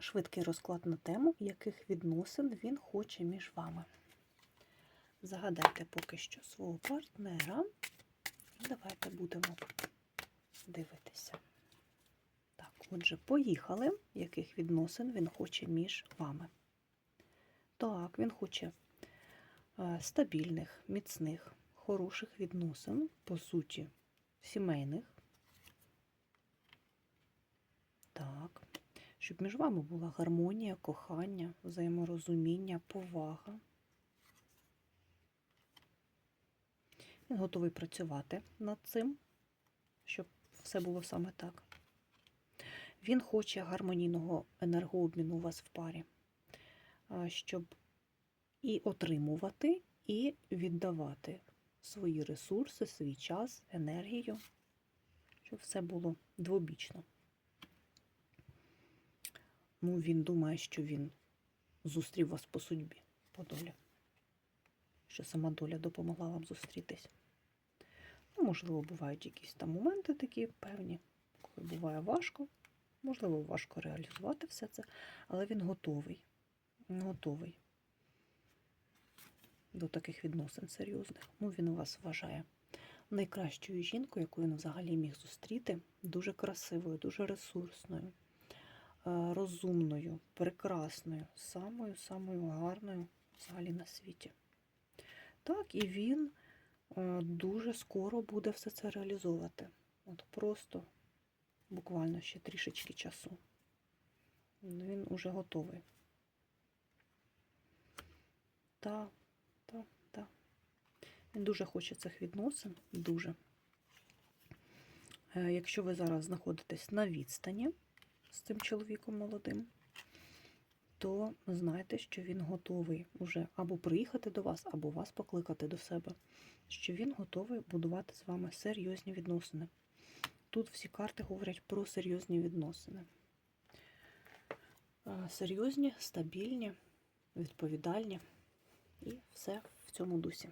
Швидкий розклад на тему, яких відносин він хоче між вами. Загадайте поки що свого партнера. І давайте будемо дивитися. Так, отже, поїхали. Яких відносин він хоче між вами? Так, він хоче е, стабільних, міцних, хороших відносин, по суті, сімейних. Так. Щоб між вами була гармонія, кохання, взаєморозуміння, повага. Він готовий працювати над цим, щоб все було саме так. Він хоче гармонійного енергообміну у вас в парі, щоб і отримувати, і віддавати свої ресурси, свій час, енергію, щоб все було двобічно. Ну, він думає, що він зустрів вас по судьбі, по долі. Що сама доля допомогла вам зустрітись. Ну, можливо, бувають якісь там моменти такі певні, коли буває важко. Можливо, важко реалізувати все це, але він готовий. Готовий до таких відносин серйозних. Ну, він вас вважає найкращою жінкою, яку він взагалі міг зустріти, дуже красивою, дуже ресурсною, розумною, прекрасною, самою-самою гарною взагалі на світі. Так, і він е, дуже скоро буде все це реалізовувати. От просто буквально ще трішечки часу. Він уже готовий. Так, так, так. Він дуже хоче цих відносин, дуже. Е, Якщо ви зараз знаходитесь на відстані з цим чоловіком молодим, то знайте, що він готовий уже або приїхати до вас, або вас покликати до себе, що він готовий будувати з вами серйозні відносини. Тут всі карти говорять про серйозні відносини. Е, Серйозні, стабільні, відповідальні і все в цьому дусі.